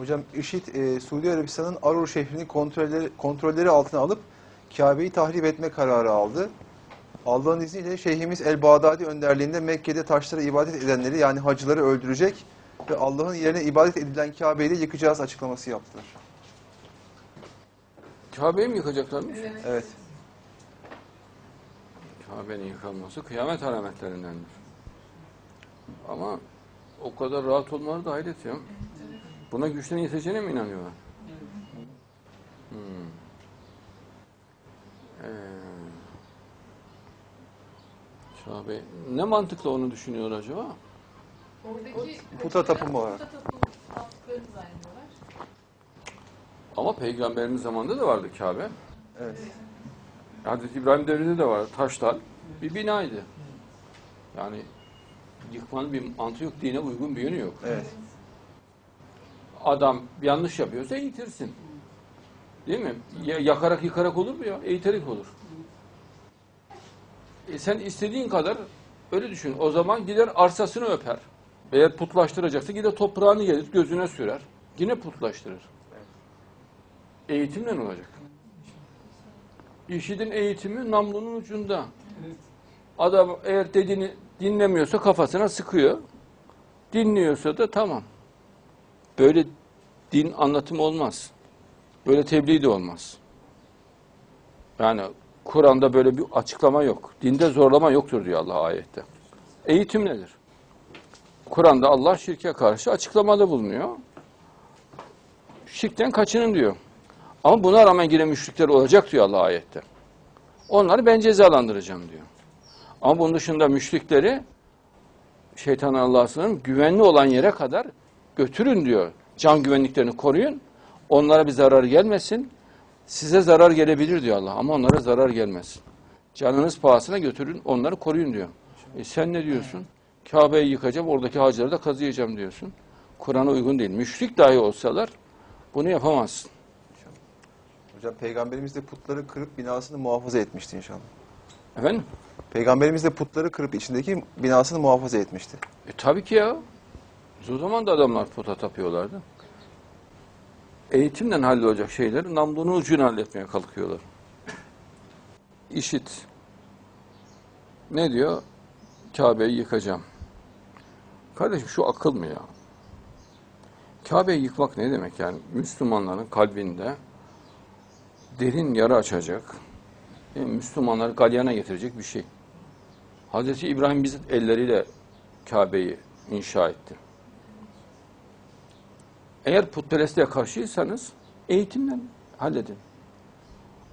Hocam IŞİD e, Suudi Arabistan'ın Arur şehrini kontrolleri, kontrolleri altına alıp Kabe'yi tahrip etme kararı aldı. Allah'ın izniyle Şeyhimiz El-Bağdadi önderliğinde Mekke'de taşlara ibadet edenleri yani hacıları öldürecek ve Allah'ın yerine ibadet edilen Kabe'yi de yıkacağız açıklaması yaptılar. Kabe'yi mi yıkacaklarmış? Evet. Kabe'nin yıkılması kıyamet alametlerindendir. Ama o kadar rahat olmaları da hayret ya. Buna güçten yeteceğine mi inanıyorlar? Hmm. Ee, Kabe, ne mantıkla onu düşünüyor acaba? Oradaki Puta tapınma olarak. Ama Peygamberimiz zamanında da vardı Kabe. Evet. Hazreti İbrahim devrinde de vardı. Taştan bir binaydı. Yani yıkmanın bir mantığı yok. Dine uygun bir yönü yok. Evet. Adam yanlış yapıyorsa eğitirsin. Değil mi? Ya- yakarak yıkarak olur mu ya? Eğiterek olur. E sen istediğin kadar öyle düşün. O zaman gider arsasını öper. Eğer putlaştıracaksa gider toprağını gelir, gözüne sürer. Yine putlaştırır. Eğitimle ne olacak? İşidin eğitimi namlunun ucunda. Adam eğer dediğini dinlemiyorsa kafasına sıkıyor. Dinliyorsa da tamam. Böyle din anlatımı olmaz. Böyle tebliğ de olmaz. Yani Kur'an'da böyle bir açıklama yok. Dinde zorlama yoktur diyor Allah ayette. Eğitim nedir? Kur'an'da Allah şirke karşı açıklamada bulunuyor. Şirkten kaçının diyor. Ama buna rağmen yine müşrikler olacak diyor Allah ayette. Onları ben cezalandıracağım diyor. Ama bunun dışında müşrikleri şeytan sığınırım güvenli olan yere kadar götürün diyor. Can güvenliklerini koruyun. Onlara bir zarar gelmesin. Size zarar gelebilir diyor Allah ama onlara zarar gelmesin. Canınız pahasına götürün, onları koruyun diyor. E sen ne diyorsun? Kabe'yi yıkacağım, oradaki hacıları da kazıyacağım diyorsun. Kur'an'a uygun değil. Müşrik dahi olsalar bunu yapamazsın. Hocam Peygamberimiz de putları kırıp binasını muhafaza etmişti inşallah. Efendim? Peygamberimiz de putları kırıp içindeki binasını muhafaza etmişti. E tabii ki ya. O zaman da adamlar puta tapıyorlardı. Eğitimden hallolacak şeyleri namlunun ucuyla halletmeye kalkıyorlar. İşit. Ne diyor? Kabe'yi yıkacağım. Kardeşim şu akıl mı ya? Kabe'yi yıkmak ne demek yani? Müslümanların kalbinde derin yara açacak, Müslümanları galyana getirecek bir şey. Hazreti İbrahim bizzat elleriyle Kabe'yi inşa etti. Eğer putperestliğe karşıysanız eğitimden halledin.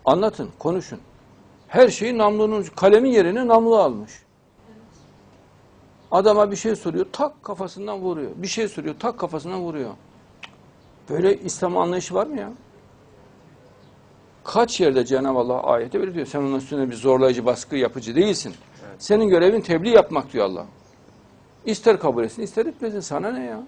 Anlatın, konuşun. Her şeyi namlunun, kalemin yerine namlu almış. Adama bir şey soruyor, tak kafasından vuruyor. Bir şey soruyor, tak kafasından vuruyor. Böyle İslam anlayışı var mı ya? Kaç yerde Cenab-ı Allah ayette böyle diyor. Sen onun üstüne bir zorlayıcı, baskı yapıcı değilsin. Senin görevin tebliğ yapmak diyor Allah. İster kabul etsin, ister etmesin. Sana ne ya?